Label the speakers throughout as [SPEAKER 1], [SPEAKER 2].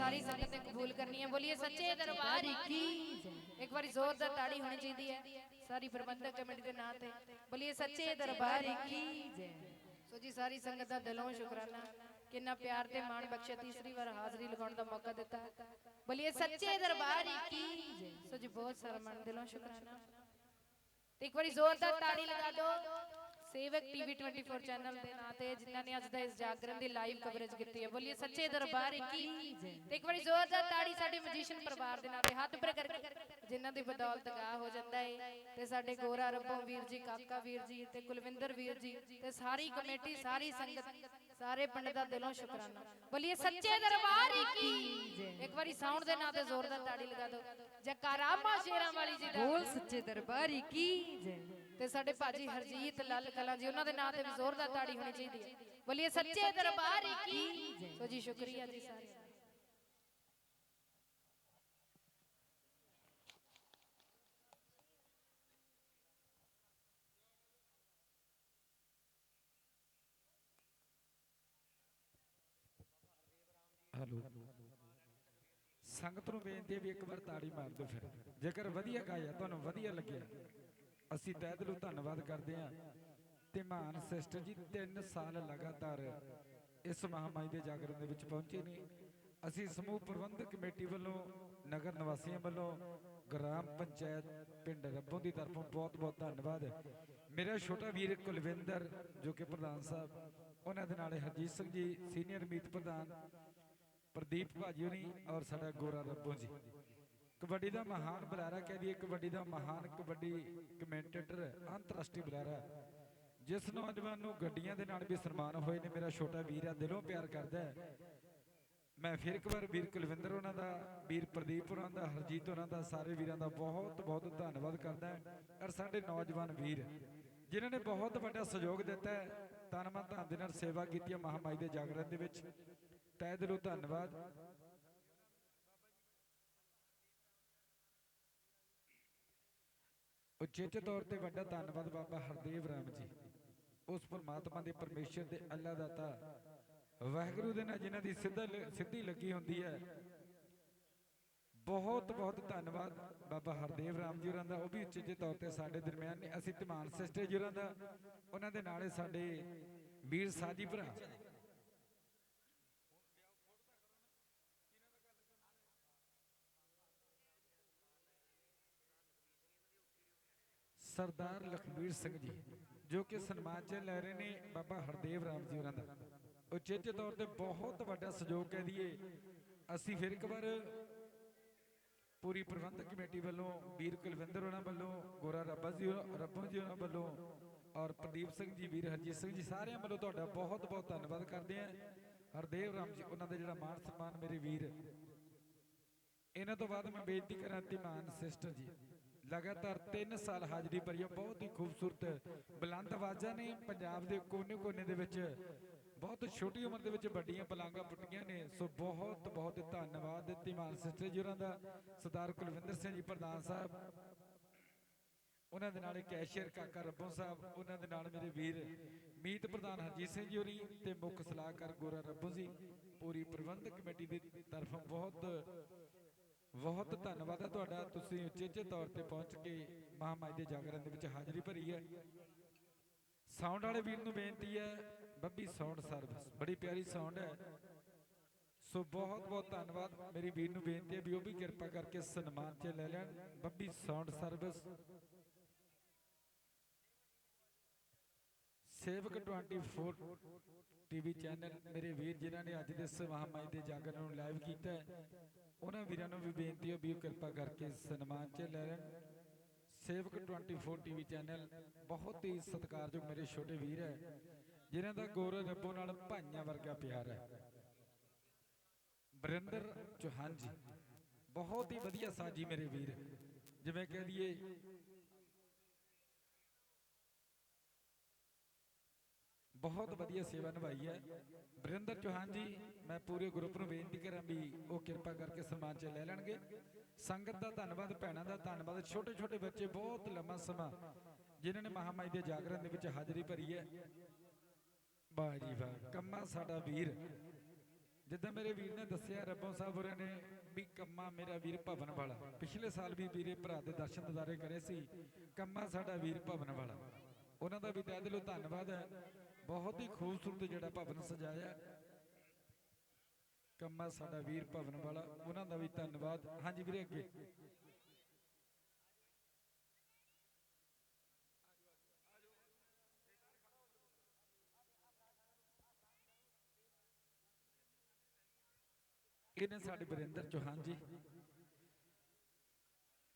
[SPEAKER 1] ਸਾਰੀ ਸੰਗਤ ਨੇ ਕਬੂਲ ਕਰਨੀ ਹੈ। ਬੋਲੀਏ ਸੱਚੇ ਦਰਬਾਰ ਕੀ ਇੱਕ ਵਾਰੀ ਜ਼ੋਰਦਾਰ ਤਾੜੀ ਹੋਣੀ ਚਾਹੀਦੀ ਹੈ। ਸਾਰੀ ਪ੍ਰਬੰਧਕ ਕਮੇਟੀ ਦੇ ਨਾਂ ਤੇ। ਬੋਲੀਏ ਸੱਚੇ ਦਰਬਾਰ ਕੀ ਜੈ? ਸੋ ਜੀ ਸਾਰੀ ਸੰਗਤ ਦਾ ਦਿਲੋਂ ਸ਼ੁਕਰਾਨਾ। ਕਿੰਨਾ ਪਿਆਰ ਤੇ ਮਾਣ ਬਖਸ਼ਿਆ ਤੀਸਰੀ ਵਾਰ ਹਾਜ਼ਰੀ ਲਗਾਉਣ ਦਾ ਮੌਕਾ ਦਿੱਤਾ। ਬੋਲੀਏ ਸੱਚੇ ਦਰਬਾਰ ਕੀ ਜੈ? ਸੋ ਜੀ ਬਹੁਤ ਸਾਰਾ ਮਨ ਦਿਲੋਂ ਸ਼ੁਕਰਾਨਾ। ਤੇ ਇੱਕ ਵਾਰੀ ਜ਼ੋਰਦਾਰ ਤਾੜੀ ਲਗਾ ਦਿਓ। ਸੇਵਕ ਟੀਵੀ 24 ਚੈਨਲ ਦੇ ਨਾਂ ਤੇ ਜਿਨ੍ਹਾਂ ਨੇ ਅੱਜ ਦਾ ਇਸ ਜਾਗਰਣ ਦੀ ਲਾਈਵ ਕਵਰੇਜ ਕੀਤੀ ਹੈ। ਬੋਲੀਏ, ਸੱਚੇ ਦਰਬਾਰ ਕੀ ਤੇ ਇੱਕ ਵਾਰੀ ਜ਼ੋਰਦਾਰ ਤਾੜੀ ਸਾਡੇ ਮਜੀਸ਼ੀਅਨ ਪਰਿਵਾਰ ਦੇ ਨਾਂ ਤੇ ਹੱਥ ਉੱਪਰ ਕਰਕੇ ਜਿਨ੍ਹਾਂ ਦੀ ਬਦੌਲਤ ਗਾ ਹੋ ਜਾਂਦਾ ਹੈ ਤੇ ਸਾਡੇ ਗੋਰਾ ਰੱਬੋਂ ਵੀਰ ਜੀ, ਕਾਕਾ ਵੀਰ ਜੀ ਤੇ ਕੁਲਵਿੰਦਰ ਵੀਰ ਜੀ ਤੇ ਸਾਰੀ ਕਮੇਟੀ, ਸਾਰੀ ਸੰਗਤ, ਸਾਰੇ ਪਿੰਡ ਦਾ ਦਿਲੋਂ ਸ਼ੁਕਰਾਨਾ। ਬੋਲੀਏ, ਸੱਚੇ ਦਰਬਾਰ ਕੀ ਇੱਕ ਵਾਰੀ ਸਾਊਂਡ ਦੇ ਨਾਂ ਤੇ ਜ਼ੋਰਦਾਰ ਤਾੜੀ ਲਗਾ ਦਿਓ। ਜਕਾਰਾ ਮਾ ਸ਼ੇਰਾਂ ਵਾਲੀ ਜੀ ਦਾ।
[SPEAKER 2] ਬੋਲ, ਸੱਚੇ ਦਰਬਾਰੀ ਕੀ ਜੈ।
[SPEAKER 1] ਤੇ ਸਾਡੇ ਭਾਜੀ ਹਰਜੀਤ ਲਾਲ ਕਲਾਂ ਜੀ ਉਹਨਾਂ ਦੇ ਨਾਂ ਤੇ ਵੀ ਜ਼ੋਰਦਾਰ ਤਾੜੀ ਹੋਣੀ ਚਾਹੀਦੀ ਹੈ। ਬੋਲੀਏ ਸੱਚੇ ਦਰਬਾਰ ਕੀ ਸੋ ਜੀ ਸ਼ੁਕਰੀਆ ਜੀ
[SPEAKER 3] ਹੈਲੋ। ਸੰਗਤ ਨੂੰ ਬੇਨਤੀ ਹੈ ਵੀ ਇੱਕ ਵਾਰ ਤਾੜੀ ਮਾਰ ਦਿਓ ਫਿਰ। ਜੇਕਰ ਵਧੀਆ ਗਾਇਆ ਤੁਹਾਨੂੰ ਵਧੀਆ ਲੱਗਿਆ ਅਸੀਂ ਤਹਿ ਦਿਲੋਂ ਧੰਨਵਾਦ ਕਰਦੇ ਹਾਂ ਤੇ ਮਾਨ ਸਿਸਟਰ ਜੀ 3 ਸਾਲ ਲਗਾਤਾਰ ਇਸ ਮਹਾਮਾਈ ਦੇ ਜਾਗਰਣ ਦੇ ਵਿੱਚ ਪਹੁੰਚੇ ਨੇ। ਅਸੀਂ ਸਮੂਹ ਪ੍ਰਬੰਧਕ ਕਮੇਟੀ ਵੱਲੋਂ, ਨਗਰ ਨਿਵਾਸੀਆਂ ਵੱਲੋਂ, ਗ੍ਰਾਮ ਪੰਚਾਇਤ ਪਿੰਡ ਰੱਬੋਂ ਦੀ ਤਰਫੋਂ ਬਹੁਤ-ਬਹੁਤ ਧੰਨਵਾਦ। ਮੇਰਾ ਛੋਟਾ ਵੀਰ ਕੁਲਵਿੰਦਰ, ਜੋ ਕਿ ਪ੍ਰਧਾਨ ਸਾਹਿਬ, ਉਹਨਾਂ ਦੇ ਨਾਲ ਹਰਜੀਤ ਸਿੰਘ ਜੀ, ਸੀਨੀਅਰ ਮੀਤ ਪ੍ਰਧਾਨ ਪ੍ਰਦੀਪ ਭਾਜੀ ਹੋਣੀ ਔਰ ਸਾਡਾ ਗੋਰਾ ਰੱਬੋ ਜੀ। ਕਬੱਡੀ ਦਾ ਮਹਾਨ ਬੁਲਾਰਾ ਕਹਿ ਦਈਏ, ਕਬੱਡੀ ਦਾ ਮਹਾਨ ਕਬੱਡੀ ਕਮੈਂਟੇਟਰ ਅੰਤਰਰਾਸ਼ਟਰੀ ਬੁਲਾਰਾ। ਜਿਸ ਨੌਜਵਾਨ ਨੂੰ ਗੱਡੀਆਂ ਦੇ ਨਾਲ ਵੀ ਸਨਮਾਨ ਹੋਏ ਨੇ, ਮੇਰਾ ਛੋਟਾ ਵੀਰ ਆ, ਦਿਲੋਂ ਪਿਆਰ ਕਰਦਾ ਹੈ। ਮੈਂ ਫਿਰ ਇੱਕ ਵਾਰ ਵੀਰ ਕੁਲਵਿੰਦਰ ਉਹਨਾਂ ਦਾ, ਵੀਰ ਪ੍ਰਦੀਪ ਉਹਨਾਂ ਦਾ, ਹਰਜੀਤ ਉਹਨਾਂ ਦਾ, ਸਾਰੇ ਵੀਰਾਂ ਦਾ ਬਹੁਤ ਬਹੁਤ ਧੰਨਵਾਦ ਕਰਦਾ ਔਰ ਸਾਡੇ ਨੌਜਵਾਨ ਵੀਰ, ਜਿਨ੍ਹਾਂ ਨੇ ਬਹੁਤ ਵੱਡਾ ਸਹਿਯੋਗ ਦਿੱਤਾ ਹੈ, ਤਨ ਮਨ ਦੇ ਨਾਲ ਸੇਵਾ ਕੀਤੀ ਹੈ ਮਹਾਮਾਈ ਦੇ ਜਾਗਰਣ ਦੇ ਵਿੱਚ। ਤਹਿ ਦਿਲੋਂ ਧੰਨਵਾਦ। ਉਚੇਚੇ ਤੌਰ ਤੇ ਵੱਡਾ ਧੰਨਵਾਦ ਬਾਬਾ ਹਰਦੇਵ ਰਾਮ ਜੀ। ਉਸ ਪਰਮਾਤਮਾ ਦੇ ਪਰਮੇਸ਼ਰ ਦੇ ਅੱਲਾ ਦਾਤਾ। ਵਾਹਿਗੁਰੂ ਦੇ ਨਾਲ ਜਿਨ੍ਹਾਂ ਦੀ ਸਿੱਧਾ ਸਿੱਧੀ ਲੱਗੀ ਹੁੰਦੀ ਹੈ। ਬਹੁਤ ਬਹੁਤ ਧੰਨਵਾਦ ਬਾਬਾ ਹਰਦੇਵ ਰਾਮ ਜੀ ਹੋਰਾਂ ਦਾ। ਉਹ ਵੀ ਉਚੇਚੇ ਤੌਰ ਤੇ ਸਾਡੇ ਦਰਮਿਆਨ ਨੇ। ਅਸੀਂ ਧਮਾਨ ਸਿਸਟਰ ਜੀ ਹੋਰਾਂ ਦਾ। ਉਹਨਾਂ ਦੇ ਨਾਲੇ ਸਾਡੇ ਵੀਰ ਸਾਜੀ ਭਰਾ। ਸਰਦਾਰ ਲਖਬੀਰ ਸਿੰਘ ਜੀ, ਜੋ ਕਿ ਸਨਮਾਨ ਚ ਲੈ ਰਹੇ ਨੇ ਬਾਬਾ ਹਰਦੇਵ ਰਾਮ ਜੀ ਉਹਨਾਂ ਦਾ। ਉਚੇਚੇ ਤੌਰ ਤੇ ਬਹੁਤ ਵੱਡਾ ਸਹਿਯੋਗ ਕਹਿ ਦਈਏ ਅਸੀਂ ਫਿਰ ਇੱਕ ਵਾਰ ਪੂਰੀ ਪ੍ਰਬੰਧਕ ਕਮੇਟੀ ਵੱਲੋਂ, ਵੀਰ ਕੁਲਵਿੰਦਰ ਉਹਨਾਂ ਵੱਲੋਂ, ਗੋਰਾ ਰੱਬਾ ਜੀ ਹੋਰਾਂ- ਜੀ ਉਹਨਾਂ ਵੱਲੋਂ ਔਰ ਪ੍ਰਦੀਪ ਸਿੰਘ ਜੀ, ਵੀਰ ਹਰਜੀਤ ਸਿੰਘ ਜੀ ਸਾਰਿਆਂ ਵੱਲੋਂ ਤੁਹਾਡਾ ਬਹੁਤ ਬਹੁਤ ਧੰਨਵਾਦ ਕਰਦੇ ਹਾਂ ਹਰਦੇਵ ਰਾਮ ਜੀ, ਉਹਨਾਂ ਦਾ ਜਿਹੜਾ ਮਾਣ ਸਨਮਾਨ ਮੇਰੇ ਵੀਰ। ਇਹਨਾਂ ਤੋਂ ਬਾਅਦ ਮੈਂ ਬੇਨਤੀ ਕਰਾਂ ਧੀਮਾਨ ਸਿਸਟਰ ਜੀ। ਲਗਾਤਾਰ 3 ਸਾਲ ਹਾਜ਼ਰੀ ਭਰੀ ਹੈ ਬਹੁਤ ਹੀ ਖੂਬਸੂਰਤ ਬੁਲੰਦ ਆਵਾਜ਼ਾਂ ਨੇ ਪੰਜਾਬ ਦੇ ਕੋਨੇ-ਕੋਨੇ ਦੇ ਵਿੱਚ। ਬਹੁਤ ਛੋਟੀ ਉਮਰ ਦੇ ਵਿੱਚ ਵੱਡੀਆਂ ਪਲਾਂਘਾਂ ਪੁੱਟੀਆਂ ਨੇ, ਸੋ ਬਹੁਤ ਬਹੁਤ ਧੰਨਵਾਦ ਧੀਮਾਨ ਸਿਸਟਰ ਜੀ ਹੋਰਾਂ ਦਾ, ਸਰਦਾਰ ਕੁਲਵਿੰਦਰ ਸਿੰਘ ਜੀ ਪ੍ਰਧਾਨ ਸਾਹਿਬ। ਉਹਨਾਂ ਦੇ ਨਾਲ ਕੈਸ਼ੀਅਰ ਕਾਕਾ ਰੱਬੋਂ ਸਾਹਿਬ, ਉਹਨਾਂ ਦੇ ਨਾਲ ਮੇਰੇ ਵੀਰ ਮੀਤ ਪ੍ਰਧਾਨ ਹਰਜੀਤ ਸਿੰਘ ਜੀ ਹੋਰੀ ਤੇ ਮੁੱਖ ਸਲਾਹਕਾਰ ਗੋਰਾ ਰੱਬੋਂ ਜੀ। ਪੂਰੀ ਪ੍ਰਬੰਧਕ ਕਮੇਟੀ ਦੀ ਤਰਫੋਂ ਬਹੁਤ ਬਹੁਤ ਧੰਨਵਾਦ ਹੈ ਤੁਹਾਡਾ। ਤੁਸੀਂ ਉਚੇਚੇ ਤੌਰ ਤੇ ਪਹੁੰਚ ਕੇ ਮਹਾਮਾਈ ਦੇ ਜਾਗਰਣ ਦੇ ਵਿੱਚ ਹਾਜ਼ਰੀ ਭਰੀ ਹੈ। ਸਾਊਂਡ ਵਾਲੇ ਵੀਰ ਨੂੰ ਬੇਨਤੀ ਹੈ, ਬੱਬੀ ਸਾਊਂਡ ਸਰਵਿਸ। ਬੜੀ ਪਿਆਰੀ ਸਾਊਂਡ ਹੈ। ਸੋ ਬਹੁਤ ਬਹੁਤ ਧੰਨਵਾਦ। ਮੇਰੀ ਵੀਰ ਨੂੰ ਬੇਨਤੀ ਹੈ ਵੀ ਉਹ ਵੀ ਕਿਰਪਾ ਕਰਕੇ ਸਨਮਾਨ 'ਚ ਲੈ ਲੈਣ। Babbi sound service. Sewak 24 TV channel ਮੇਰੇ ਵੀਰ ਜਿਨ੍ਹਾਂ ਨੇ ਅੱਜ ਦੇ ਇਸ ਮਹਾਮਾਈ ਦੇ ਜਾਗਰਣ ਨੂੰ ਲਾਈਵ ਕੀਤਾ ਹੈ। ਉਹਨਾਂ ਵੀਰਾਂ ਨੂੰ ਵੀ ਬੇਨਤੀ ਹੈ ਵੀ ਕਿਰਪਾ ਕਰਕੇ ਸਨਮਾਨ 'ਚ ਲੈ ਲੈਣ। ਸੇਵਕ 24 ਟੀਵੀ ਚੈਨਲ ਬਹੁਤ ਹੀ ਸਤਿਕਾਰਯੋਗ ਮੇਰੇ ਛੋਟੇ ਵੀਰ ਹੈ, ਜਿਨ੍ਹਾਂ ਦਾ ਗੋਰ ਰੱਬੋ ਨਾਲ ਭਾਈਆਂ ਵਰਗਾ ਪਿਆਰ ਹੈ। ਬਰਿੰਦਰ ਚੌਹਾਨ ਜੀ, ਬਹੁਤ ਹੀ ਵਧੀਆ ਸਾਜੀ ਮੇਰੇ ਵੀਰ। ਜਿਵੇਂ ਕਹਿ ਦਈਏ ਬਹੁਤ ਵਧੀਆ ਸੇਵਾ ਨਿਭਾਈ ਹੈ। ਬਰਿੰਦਰ ਚੌਹਾਨ ਜੀ, ਮੈਂ ਪੂਰੇ ਗਰੁੱਪ ਨੂੰ ਬੇਨਤੀ ਕਰਾਂ ਵੀ ਉਹ ਕਿਰਪਾ ਕਰਕੇ ਸਨਮਾਨ ਚ ਲੈ ਲੈਣਗੇ। ਸੰਗਤ ਦਾ ਧੰਨਵਾਦ, ਭੈਣਾਂ ਦਾ ਧੰਨਵਾਦ ਛੋਟੇ ਛੋਟੇ ਬੱਚੇ ਬਹੁਤ ਲੰਮਾ ਸਮਾਂ ਜਿਨ੍ਹਾਂ ਨੇ ਮਹਾਮਾਈ ਦੇ ਜਾਗਰਣ ਦੇ ਵਿੱਚ ਹਾਜ਼ਰੀ ਭਰੀ ਹੈ। ਵਾਹ ਜੀ ਵਾਹ, ਕੰਮਾ ਸਾਡਾ ਵੀਰ। ਜਿੱਦਾਂ ਮੇਰੇ ਵੀਰ ਨੇ ਦੱਸਿਆ, ਰੱਬੋਂ ਸਾਹਿਬ ਹੋਰਾਂ ਨੇ ਵੀ ਕੰਮਾ ਮੇਰਾ ਵੀਰ ਭਵਨ ਵਾਲਾ। ਪਿਛਲੇ ਸਾਲ ਵੀ ਵੀਰੇ ਭਰਾ ਦੇ ਦਰਸ਼ਨ ਦਿਦਾਰੇ ਕਰੇ ਸੀ, ਕੰਮਾ ਸਾਡਾ ਵੀਰ ਭਵਨ ਵਾਲਾ। ਉਹਨਾਂ ਦਾ ਵੀ ਤਹਿ ਦਿਲੋਂ ਧੰਨਵਾਦ ਹੈ। ਬਹੁਤ ਹੀ ਖੂਬਸੂਰਤ ਜਿਹੜਾ ਭਵਨ ਸਜਾਇਆ। ਕੰਮਾ ਸਾਡਾ ਵੀਰ ਭਵਨ ਵਾਲਾ, ਉਹਨਾਂ ਦਾ ਵੀ ਧੰਨਵਾਦ। ਹਾਂਜੀ ਵੀਰੇ, ਅੱਗੇ। ਇਹਨੇ ਸਾਡੇ ਬਰਿੰਦਰ ਚੌਹਾਨ ਜੀ।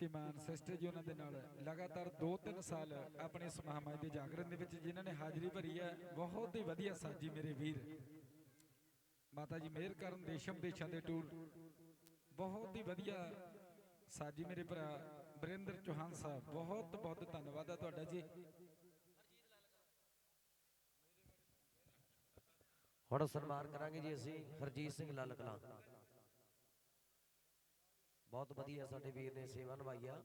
[SPEAKER 3] ਤੇ ਸਿਸਟਰ ਜੀ ਉਹਨਾਂ ਦੇ ਨਾਲ ਲਗਾਤਾਰ 2-3 ਸਾਲ ਆਪਣੇ ਇਸ ਮਹਾਮਾਈ ਦੇ ਜਾਗਰਣ ਦੇ ਵਿੱਚ ਜਿਨ੍ਹਾਂ ਨੇ ਹਾਜ਼ਰੀ ਭਰੀ ਹੈ, ਬਹੁਤ ਹੀ ਵਧੀਆ ਸਾਜੀ ਮੇਰੇ ਵੀਰ। ਮਾਤਾ ਜੀ ਮਿਹਰ ਕਰਨ ਦੇਸ਼ਮ ਦੇਸ਼ਾਂ ਦੇ ਟੂਰ ਬਹੁਤ ਹੀ ਵਧੀਆ ਸਾਜੀ ਮੇਰੇ ਭਰਾ ਬਰਿੰਦਰ ਚੌਹਾਨ ਸਾਹਿਬ ਬਹੁਤ ਬਹੁਤ ਧੰਨਵਾਦ ਹੈ ਤੁਹਾਡਾ ਜੀ।
[SPEAKER 4] ਹੁਣ ਸਨਮਾਨ ਕਰਾਂਗੇ ਜੀ ਅਸੀਂ ਹਰਜੀਤ ਸਿੰਘ ਲਾਲ ਕਲਾਂ। ਬਹੁਤ ਵਧੀਆ ਸਾਡੇ ਵੀਰ ਨੇ ਸੇਵਾ ਨਿਭਾਈ ਆ।